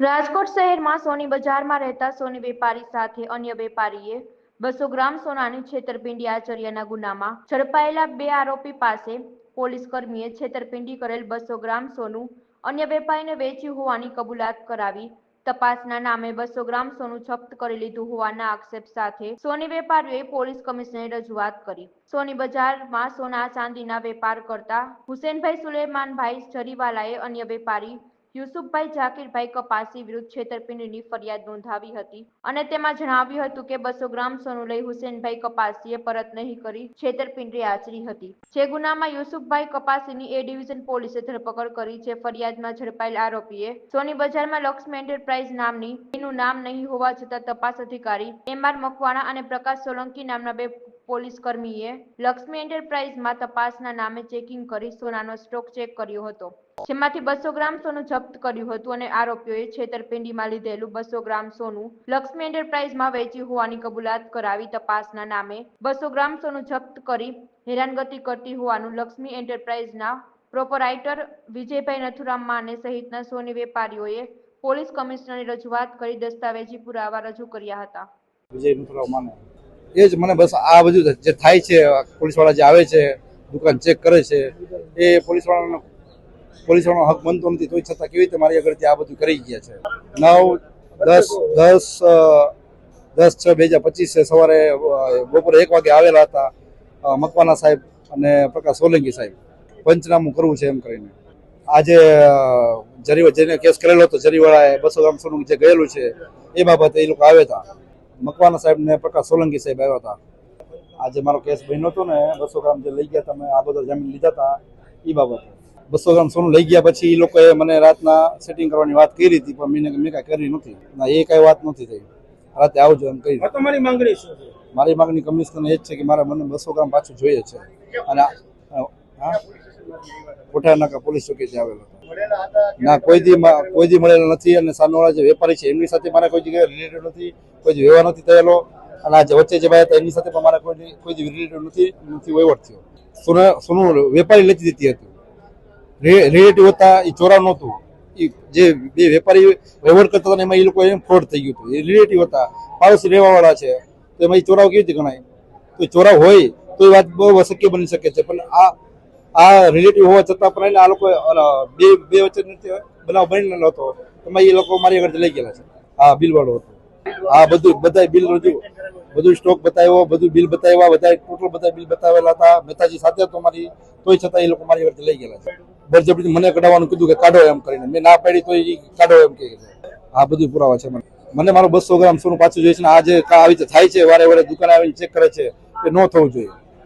રાજકોટ શહેરમાં સોની બજારમાં રહેતા સોની વેપારી સાથે અન્ય વેપારીએ બસો ગ્રામ સોનાની છેતરપિંડી આચર્યાના ગુનામાં ઝડપાયેલા બે આરોપી પાસે પોલીસ કર્મીએ છેતરપિંડી કરેલ બસો ગ્રામ સોનું અન્ય વેપારીને વેચ્યું હોવાની કબૂલાત કરાવી તપાસના નામે બસો ગ્રામ સોનું જપ્ત કરી લીધું હોવાના આક્ષેપ સાથે સોની વેપારીઓએ પોલીસ કમિશનરે રજૂઆત કરી. સોની બજારમાં સોના ચાંદીના વેપાર કરતા હુસેનભાઈ સુલેમાનભાઈ જરીવાલાએ અન્ય વેપારી યુસુફભાઈ ઝાકીરભાઈ કપાસી વિરુદ્ધ છેતરપિંડીની ફરિયાદ નોંધાવી હતી અને તેમાં જણાવ્યું હતું કે બસો ગ્રામ સોનું લઈ હુસેનભાઈ કપાસીએ પરત નહીં કરી છેતરપિંડી આચરી હતી. જે ગુનામાં યુસુફભાઈ કપાસીની એ ડિવિઝન પોલીસે ધરપકડ કરી છે. ફરિયાદમાં ઝડપાયેલ આરોપીએ સોની બજારમાં લક્ષ્મી એન્ટરપ્રાઇઝ નામની એનું નામ નહીં હોવા છતાં તપાસ અધિકારી એમ આર મકવાણા અને પ્રકાશ સોલંકી નામના બે પોલીસ કર્મીએ લક્ષ્મી એન્ટરપ્રાઇઝમાં તપાસના નામે ચેકિંગ કરી સોનાનો સ્ટોક ચેક કર્યો હતો. જેમાંથી બસો ગ્રામ સોનું જપ્ત કર્યું હતું અને આરોપીઓએ છેતરપિંડીમાં લીધેલું બસો ગ્રામ સોનું લક્ષ્મી એન્ટરપ્રાઇઝમાં વેચી હોવાની કબૂલાત કરાવી તપાસના નામે બસો ગ્રામ સોનું જપ્ત કરી હેરાનગતિ કરતી હોવાનું લક્ષ્મી એન્ટરપ્રાઇઝના પ્રોપરાઇટર વિજયભાઈ નથુરામ માને સહિતના સોની વેપારીઓએ પોલીસ કમિશનરને રજૂઆત કરી દસ્તાવેજી પુરાવા રજૂ કર્યા હતા. એ જ મને બસ આ બધું જે થાય છે પોલીસવાળા જે આવે છે, દુકાન ચેક કરે છે, એ પોલીસવાળાનો પોલીસવાળાનો હક બનતો નથી, તોય છતાં કેવી રીતે મારી આગળથી આ બધું કરી ગયા છે? નવ, દસ દસ દસ છ બે હજાર પચીસે સવારે બપોરે એક વાગે આવેલા હતા મકવાના સાહેબ અને પ્રકાશ સોલંકી સાહેબ. પંચનામું કરવું છે એમ કરીને. આજે જરીવા જરી જેને કેસ કરેલો હતો, જરીવાળાએ બસો ગ્રામ સોનું જે ગયેલું છે, એ બાબતે એ લોકો આવ્યા હતા. મકવાના સાહેબ ને પ્રકાશ સોલંકી સાહેબ આવ્યા હતા. આજે મારો કેસ બન્યો હતો ને, બસો ગ્રામ જે લઈ ગયા તમે આ બધા જમીન લીધા હતા, એ બાબતે. બસો ગ્રામ સોનું લઈ ગયા પછી એ લોકોએ મને રાતના સેટિંગ કરવાની વાત કરી હતી પણ મેં મેં કાંઈ કરી નથી. ના એ કાંઈ વાત નથી થઈ. રાતે આવજો એમ કહી મારી તમારી માંગણી શું છે? મારી માંગણી કમિશનર એ જ છે કે મારે મને બસો ગ્રામ પાછું જોઈએ છે. અને કોઠારનાકા પોલીસ ચોકીથી આવેલો ના કોઈ દી કોઈ દી મળેલો નથી અને સામેવાળા જે વેપારી છે એમની સાથે મારે કોઈ જગ્યાએ રિલેટેડ નથી કોઈ જ વ્યવહાર નથી થયેલો. અને આ વચ્ચે જે ભાઈ હતા એમની સાથે પણ મારે કોઈ કોઈ જ રિલેટેડ નથી નથી વહીવટ થયો. સોના સોનું વેપારી લેતી દીધી હતી. રિલેટિવ હતા એ ચોરા નહોતું. એ જે બે વેપારી વ્યવહાર કરતા હતા એમાં એ લોકો એમ ફ્રોડ થઈ ગયું હતું. એ રિલેટિવ હતા, પાડોશી રહેવાવાળા છે, તો એમાં એ ચોરાવ કેવી રીતે ગણાય? તો ચોરાવ હોય, તો એ વાત બહુ અશક્ય બની શકે છે. પણ આ આ રિલેટિવ હોવા છતાં પણ આ લોકો બે બે વચ્ચે બનાવ બનેલો હતો. એમાં એ લોકો મારી આગળ લઈ ગયેલા છે. હા બિલવાળો હતો. હા બધું, બધા બિલ રજૂ, બધું સ્ટોક બતાવ્યો, બધું બિલ બતાવ્યા, બધા ટોટલ બધા બિલ બતાવેલા હતા. મહેતાજી સાથે હતો મારી, તોય છતાં એ લોકો મારી આગળ લઈ ગયેલા છે. બળજબરી મને કઢાવવાનું કીધું કે કાઢો એમ કરીને. મેં ના પાડી તો એ કાઢો એમ કે આ બધું પુરાવા છે મને. મને મારો બસો ગ્રામ સોનું પાછું જોઈએ છે ને આ જે કા આવી થાય છે, વારે વારે દુકાને આવીને ચેક કરે છે, એ ન થવું જોઈએ.